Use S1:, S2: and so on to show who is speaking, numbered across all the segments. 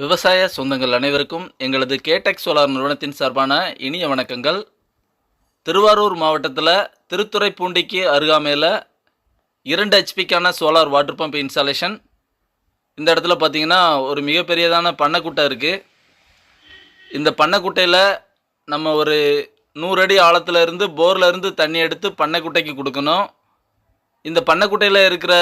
S1: விவசாய சொந்தங்கள் அனைவருக்கும் எங்களது கேடெக் சோலார் நிறுவனத்தின் சார்பான இனிய வணக்கங்கள். திருவாரூர் மாவட்டத்தில் திருத்துறைப்பூண்டிக்கு அருகாமையில் இரண்டு ஹெச்பிக்கான சோலார் வாட்டர் பம்ப் இன்ஸ்டாலேஷன் இந்த இடத்துல பார்த்தீங்கன்னா ஒரு மிகப்பெரியதான பண்ணைக்குட்டை இருக்குது இந்த பண்ணைக்குட்டையில் நம்ம ஒரு நூறு அடி ஆழத்தில் இருந்து போர்ல இருந்து தண்ணி எடுத்து பண்ணைக்குட்டைக்கு கொடுக்கணும். இந்த பண்ணைக்குட்டையில் இருக்கிற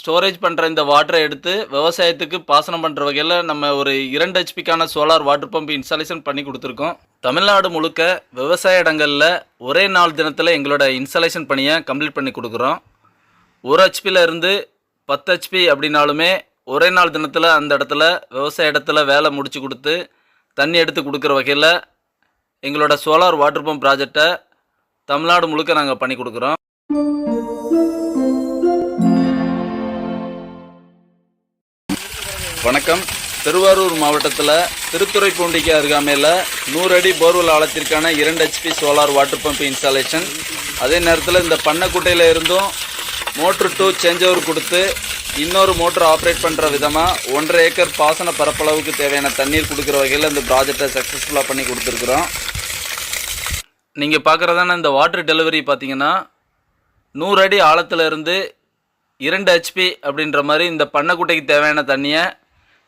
S1: ஸ்டோரேஜ் பண்ணுற இந்த வாட்டரை எடுத்து விவசாயத்துக்கு பாசனம் பண்ணுற வகையில் நம்ம ஒரு இரண்டு ஹெச்பிக்கான சோலார் வாட்டர் பம்ப் இன்ஸ்டாலேஷன் பண்ணி கொடுத்துருக்கோம். தமிழ்நாடு முழுக்க விவசாய இடங்களில் ஒரே நாள் தினத்தில் எங்களோட இன்ஸ்டாலேஷன் பணியை கம்ப்ளீட் பண்ணி கொடுக்குறோம். ஒரு ஹெச்பியில் இருந்து பத்து ஹெச்பி அப்படின்னாலுமே ஒரே நாள் தினத்தில் அந்த இடத்துல விவசாய இடத்துல வேலை முடித்து கொடுத்து தண்ணி எடுத்து கொடுக்குற வகையில் எங்களோட சோலார் வாட்டர் பம்ப் ப்ராஜெக்டை தமிழ்நாடு முழுக்க நாங்கள் பண்ணி கொடுக்குறோம். வணக்கம். திருவாரூர் மாவட்டத்தில் திருத்துறைப்பூண்டிக்கு அருகாமையில் நூறு அடி போர்வெல் ஆழத்திற்கான இரண்டு HP solar water pump installation அதே நேரத்தில் இந்த பண்ணைக்குட்டையில் இருந்தும் மோட்ரு டூ சேஞ்ச் ஓவர் கொடுத்து இன்னொரு மோட்டர் ஆப்ரேட் பண்ணுற விதமாக ஒன்றரை ஏக்கர் பாசன பரப்பளவுக்கு தேவையான தண்ணீர் கொடுக்குற வகையில் இந்த ப்ராஜெக்டை சக்ஸஸ்ஃபுல்லாக பண்ணி கொடுத்துருக்குறோம். நீங்கள் பார்க்குறதான இந்த வாட்டர் டெலிவரி பார்த்தீங்கன்னா நூறு அடி ஆழத்தில் இருந்து இரண்டு ஹெச்பி அப்படின்ற மாதிரி இந்த பண்ணைக்குட்டைக்கு தேவையான தண்ணியை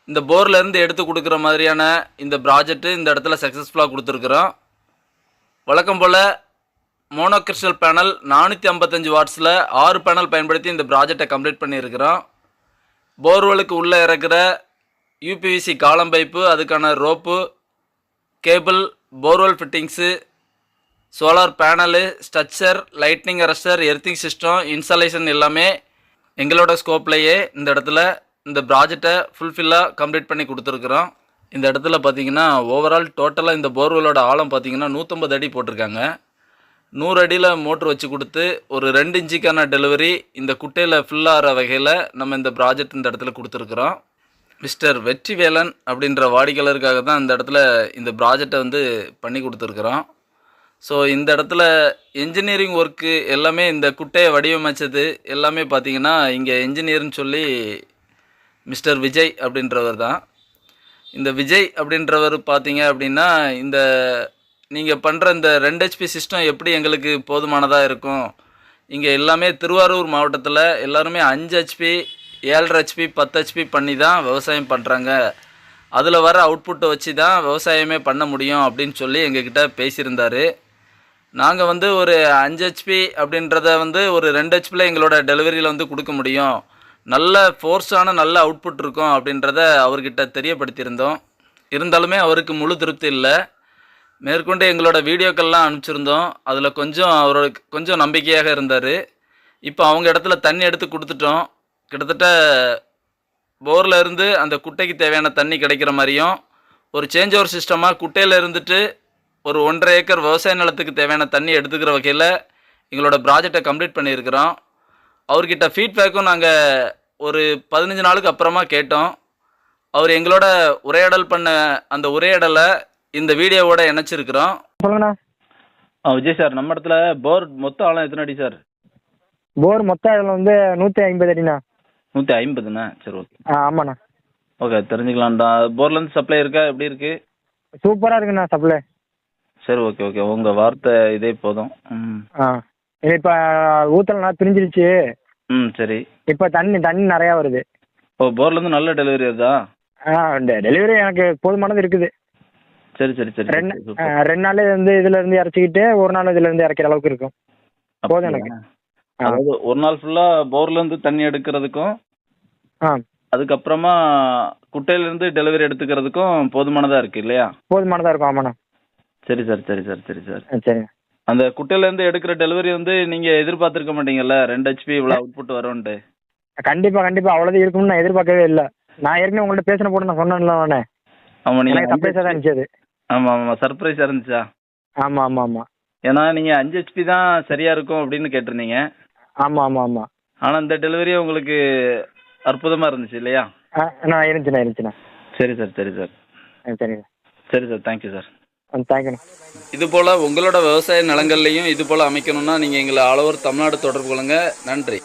S1: இந்த போர்லேருந்து எடுத்து கொடுக்குற மாதிரியான இந்த ப்ராஜெக்ட்டு இந்த இடத்துல சக்ஸஸ்ஃபுல்லாக கொடுத்துருக்குறோம். வழக்கம் போல் மோனோ பேனல் நானூற்றி ஐம்பத்தஞ்சு வாட்ஸில் ஆறு பேனல் பயன்படுத்தி இந்த ப்ராஜெக்டை கம்ப்ளீட் பண்ணியிருக்கிறோம். போர்வெலுக்கு உள்ளே இறக்குற யூபிவிசி காலம் பைப்பு அதுக்கான rope cable borewell fittings solar panel structure lightning arrester earthing system installation எல்லாமே எங்களோட ஸ்கோப்லேயே இந்த இடத்துல இந்த ப்ராஜெக்டை ஃபுல்ஃபில்லாக கம்ப்ளீட் பண்ணி கொடுத்துருக்குறோம். இந்த இடத்துல பார்த்தீங்கன்னா ஓவரால் டோட்டலாக இந்த போர்வெலோட ஆழம் பார்த்தீங்கன்னா நூற்றம்பது அடி போட்டிருக்காங்க. நூறு அடியில் மோட்ரு வச்சு கொடுத்து ஒரு ரெண்டு இன்ச்சுக்கான டெலிவரி இந்த குட்டையில் ஃபுல்லாகிற வகையில் நம்ம இந்த ப்ராஜெக்ட் இந்த இடத்துல கொடுத்துருக்குறோம். மிஸ்டர் வெற்றிவேலன் அப்படின்ற வாடிக்கையாளருக்காக தான் இந்த இடத்துல இந்த ப்ராஜெக்டை வந்து பண்ணி கொடுத்துருக்குறோம். ஸோ இந்த இடத்துல இன்ஜினியரிங் ஒர்க்கு எல்லாமே இந்த குட்டையை வடிவமைச்சது எல்லாமே பார்த்தீங்கன்னா இங்கே என்ஜினியர்னு சொல்லி மிஸ்டர் விஜய் அப்படின்றவர் தான். இந்த விஜய் அப்படின்றவர் பார்த்தீங்க அப்படின்னா இந்த நீங்கள் பண்ணுற இந்த ரெண்டு ஹெச்பி சிஸ்டம் எப்படி எங்களுக்கு போதுமானதாக இருக்கும்? இங்கே எல்லாமே திருவாரூர் மாவட்டத்தில் எல்லாருமே அஞ்சு ஹெச்பி ஏழரை ஹெச்பி பத்து ஹெச்பி பண்ணி தான் விவசாயம் பண்ணுறாங்க அதில் வர அவுட்புட்டை வச்சு தான் விவசாயமே பண்ண முடியும் அப்படின்னு சொல்லி எங்ககிட்ட பேசியிருந்தார். நாங்கள் வந்து ஒரு அஞ்சு ஹெச்பி அப்படின்றத வந்து ஒரு ரெண்டு ஹெச்பியில் எங்களோட டெலிவரியில் வந்து கொடுக்க முடியும். நல்ல ஃபோர்ஸான நல்ல அவுட்புட் இருக்கும் அப்படின்றத அவர்கிட்ட தெரியப்படுத்தியிருந்தோம். இருந்தாலுமே அவருக்கு முழு திருப்தி இல்லை. மேற்கொண்டு எங்களோட வீடியோக்கள்லாம் அனுப்பிச்சிருந்தோம். அதில் கொஞ்சம் அவரோட கொஞ்சம் நம்பிக்கையாக இருந்தார். இப்போ அவங்க இடத்துல தண்ணி எடுத்து கொடுத்துட்டோம். கிட்டத்தட்ட போரில் இருந்து அந்த குட்டைக்கு தேவையான தண்ணி கிடைக்கிற மாதிரியும் ஒரு சேஞ்ச் ஓவர் சிஸ்டமாக குட்டையில் இருந்துட்டு ஒரு ஒன்றரை ஏக்கர் விவசாய நிலத்துக்கு தேவையான தண்ணி எடுத்துக்கிற வகையில் எங்களோட ப்ராஜெக்டை கம்ப்ளீட் பண்ணியிருக்கிறோம். அவர்கிட்ட ஃபீட்பேக்கும் நாங்கள் ஒரு பதினஞ்சு நாளுக்கு அப்புறமா கேட்டோம். அவர் எங்களோட உரையாடல் பண்ண அந்த உரையாடலை இந்த வீடியோவோட இணைச்சிருக்கிறோம்.
S2: சொல்லுங்கண்ணா.
S1: ஆ விஜய் சார் நம்ம இடத்துல போர் மொத்த ஆழம் எத்தனை அடி சார்?
S2: போர் மொத்தம் இதில் வந்து நூற்றி ஐம்பது அடிண்ணா.
S1: நூற்றி ஐம்பதுண்ணா? சரி ஓகே.
S2: ஆ ஆமாண்ணா.
S1: ஓகே தெரிஞ்சுக்கலாம்டா. போர்லேருந்து சப்ளை இருக்கா? எப்படி இருக்கு?
S2: சூப்பராக இருக்குண்ணா சப்ளை
S1: சரி ஓகே ஓகே. உங்கள் வார்த்தை இதே போதும். ம்.
S2: ஆ. இப்போ ஊற்றலண்ணா பிரிஞ்சிருச்சு.
S1: ம் சரி.
S2: இப்போ தண்ணி தண்ணி நிறையா வருது.
S1: ஓ போர்லேருந்து நல்ல டெலிவரி வருதா?
S2: ஆ டெலிவரி எனக்கு போதுமானது இருக்குது.
S1: சரி சரி சரி
S2: ரெண்டு
S1: சரி,
S2: ஆ,
S1: சூப்பர்.
S2: ரெண்டு நாள் வந்து இதில் இருந்து இறச்சிக்கிட்டு ஒரு நாள் இதில் இருந்து இறக்கிற அளவுக்கு இருக்கும். போதும் எனக்கு.
S1: அப்படியா?
S2: ஆ.
S1: அதாவது ஒரு நாள் ஃபுல்லாக போர்லேருந்து தண்ணி எடுக்கிறதுக்கும்
S2: ஆ.
S1: அதுக்கப்புறமா குட்டையிலேருந்து டெலிவரி எடுத்துக்கிறதுக்கும் போதுமானதாக இருக்கு இல்லையா?
S2: போதுமானதாக இருக்கும் ஆமாண்ணா.
S1: சரி சார் சரி சார் சரி சார்.
S2: ஆ சரிங்க.
S1: அந்த குட்டையிலேருந்து எடுக்கிற டெலிவரி வந்து நீங்கள் எதிர்பார்த்துருக்க மாட்டீங்கல்ல? ரெண்டு ஹெச்பி இவ்வளோ அவுட்புட் வரும்ன்ட்டு.
S2: கண்டிப்பாக கண்டிப்பாக அவ்வளோது இருக்கும்னு நான் எதிர்பார்க்கவே இல்லை. நான் ஏற்கனவே உங்கள்கிட்ட பேசின போட்டு நான் சொன்னேன்ல அவனே.
S1: ஆமாம்
S2: எனக்கு சர்ப்ரைஸாக தான் இருந்துச்சு அது.
S1: ஆமாம் ஆமாம் சர்ப்ரைஸாக இருந்துச்சா?
S2: ஆமாம் ஆமாம் ஆமாம்
S1: ஏன்னா நீங்கள் அஞ்சு ஹெச்பி தான் சரியாக இருக்கும் அப்படின்னு கேட்டிருந்தீங்க.
S2: ஆமாம் ஆமாம் ஆமாம்
S1: ஆனால் இந்த டெலிவரி உங்களுக்கு அற்புதமாக இருந்துச்சு இல்லையா?
S2: நான் இருந்துச்சுண்ணா இருந்துச்சுண்ணா
S1: சரி சார் சரி சார்.
S2: சரிங்க
S1: சரி சார். Thank you sir.
S2: தேங்க்யூண்ணா
S1: இது போல் உங்களோட விவசாய நிலங்கள்லையும் இது போல் அமைக்கணும்னா நீங்கள் எங்களை ஆல் ஓவர் தமிழ்நாடு தொடர்பு கொள்ளுங்க. நன்றி.